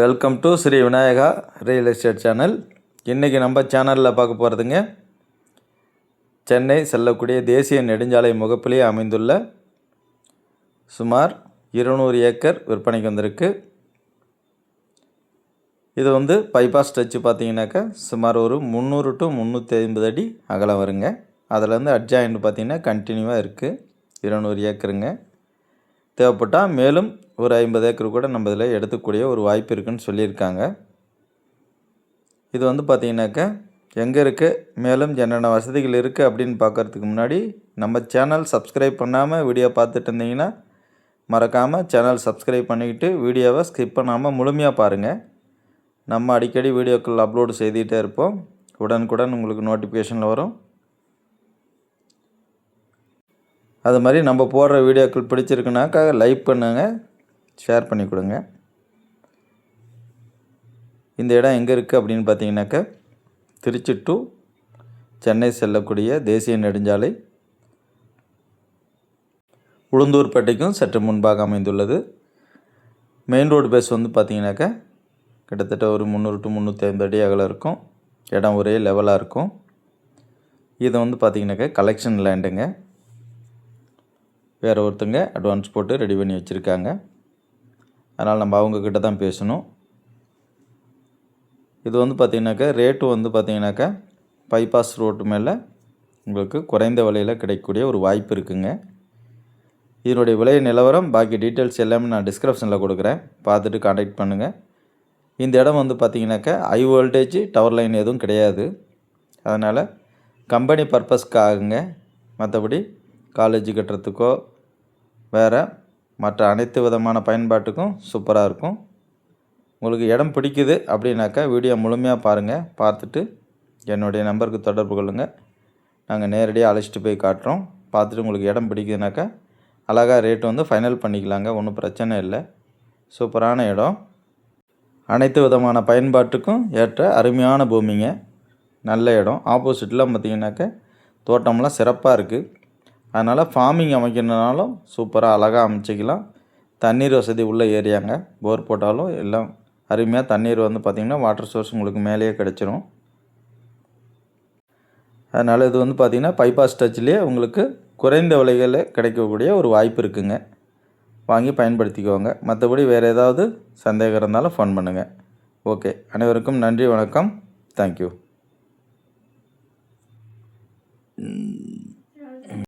Welcome to Sri Vinayaka real estate channel இன்றைக்கி நம்ம சேனலில் பார்க்க போகிறதுங்க சென்னை செல்லக்கூடிய தேசிய நெடுஞ்சாலை முகப்பிலேயே அமைந்துள்ள சுமார் இருநூறு ஏக்கர் விற்பனைக்கு வந்திருக்கு. இது வந்து பைபாஸ் டச்சு பார்த்தீங்கன்னாக்கா சுமார் ஒரு முந்நூறு டு முந்நூற்றி ஐம்பது அடி அகலம் வருங்க. அதுலேருந்து அட்ஜாயிண்ட் பார்த்தீங்கன்னா கண்டினியூவாக இருக்குது இருநூறு ஏக்கருங்க. தேவைப்பட்டால் மேலும் ஒரு ஐம்பது ஏக்கர் கூட நம்ம இதில் எடுத்துக்கூடிய ஒரு வாய்ப்பு இருக்குன்னு சொல்லியிருக்காங்க. இது வந்து பார்த்திங்கனாக்கா எங்கே இருக்குது மேலும் என்னென்ன வசதிகள் இருக்குது அப்படின்னு பார்க்குறதுக்கு முன்னாடி நம்ம சேனல் சப்ஸ்கிரைப் பண்ணாமல் வீடியோ பார்த்துட்டு இருந்தீங்கன்னா மறக்காமல் சேனல் சப்ஸ்கிரைப் பண்ணிக்கிட்டு வீடியோவை ஸ்கிப் பண்ணாமல் முழுமையாக பாருங்கள் நம்ம அடிக்கடி வீடியோக்கள் அப்லோடு செய்துகிட்டே இருப்போம். உடனுக்குடன் உங்களுக்கு நோட்டிஃபிகேஷனில் வரும். அது மாதிரி நம்ம போடுற வீடியோக்கள் பிடிச்சிருக்குனாக்கா லைக் பண்ணுங்கள் ஷேர் பண்ணி கொடுங்க. இந்த இடம் எங்கே இருக்குது அப்படின்னு பார்த்தீங்கன்னாக்கா திருச்சி டு சென்னை செல்லக்கூடிய தேசிய நெடுஞ்சாலை. உளுந்தூர்பேட்டைக்கும் சற்று முன்பாக அமைந்துள்ளது. மெயின் ரோடு பேஸ் வந்து பார்த்தீங்கன்னாக்கா கிட்டத்தட்ட ஒரு முந்நூறு டு முந்நூற்றி ஐம்பது அடி அகலம் இருக்கும். இடம் ஒரே லெவலாக இருக்கும். இது வந்து பார்த்திங்கனாக்கா கலெக்ஷன் லேண்டுங்க வேறு ஒருத்தங்க அட்வான்ஸ் போட்டு ரெடி பண்ணி வச்சுருக்காங்க. அதனால் நம்ம அவங்கக்கிட்ட தான் பேசணும். இது வந்து பார்த்திங்கனாக்கா ரேட்டு வந்து பார்த்திங்கனாக்கா பைபாஸ் ரோட்டு மேலே உங்களுக்கு குறைந்த விலையில் கிடைக்கக்கூடிய ஒரு வாய்ப்பு இருக்குங்க. இதனுடைய விலை நிலவரம் பாக்கி டீட்டெயில்ஸ் எல்லாமே நான் டிஸ்கிரிப்ஷனில் கொடுக்குறேன். பார்த்துட்டு காண்டாக்ட் பண்ணுங்கள் இந்த இடம் வந்து பார்த்திங்கனாக்கா ஹை வோல்டேஜ் டவர் லைன் எதுவும் கிடையாது. அதனால் கம்பெனி பர்பஸ்க்காகுங்க மற்றபடி காலேஜ் கட்டுறதுக்கோ வேறு மற்ற அனைத்து விதமான பயன்பாட்டுக்கும் சூப்பராக இருக்கும். உங்களுக்கு இடம் பிடிக்குது அப்படின்னாக்கா வீடியோ முழுமையாக பாருங்கள் பார்த்துட்டு என்னுடைய நம்பருக்கு தொடர்பு கொள்ளுங்கள் நாங்கள் நேரடியாக அழைச்சிட்டு போய் காட்டுறோம். பார்த்துட்டு உங்களுக்கு இடம் பிடிக்குதுனாக்கா அழகாக ரேட்டு வந்து ஃபைனல் பண்ணிக்கலாங்க. ஒன்றும் பிரச்சனை இல்லை. சூப்பரான இடம். அனைத்து விதமான பயன்பாட்டுக்கும் ஏற்ற அருமையான பூமிங்க. நல்ல இடம். ஆப்போசிட்டில் பார்த்திங்கனாக்க தோட்டம்லாம் சிறப்பாக இருக்குது அதனால் ஃபார்மிங் அமைக்கணுனாலும் சூப்பராக அழகாக அமைச்சிக்கலாம். தண்ணீர் வசதி உள்ள ஏரியாங்க. போர் போட்டாலும் எல்லாம் அருமையாக தண்ணீர் வந்து பார்த்திங்கன்னா வாட்டர் சோர்ஸ் உங்களுக்கு மேலேயே கிடச்சிரும். அதனால் இது வந்து பார்த்திங்கன்னா பைபாஸ் டச்லேயே உங்களுக்கு குறைந்த விலைகளில் கிடைக்கக்கூடிய ஒரு வாய்ப்பு இருக்குங்க. வாங்கி பயன்படுத்திக்கோங்க. மற்றபடி வேறு ஏதாவது சந்தேகம் இருந்தாலும் ஃபோன் பண்ணுங்கள் ஓகே அனைவருக்கும் நன்றி வணக்கம். தேங்க்யூ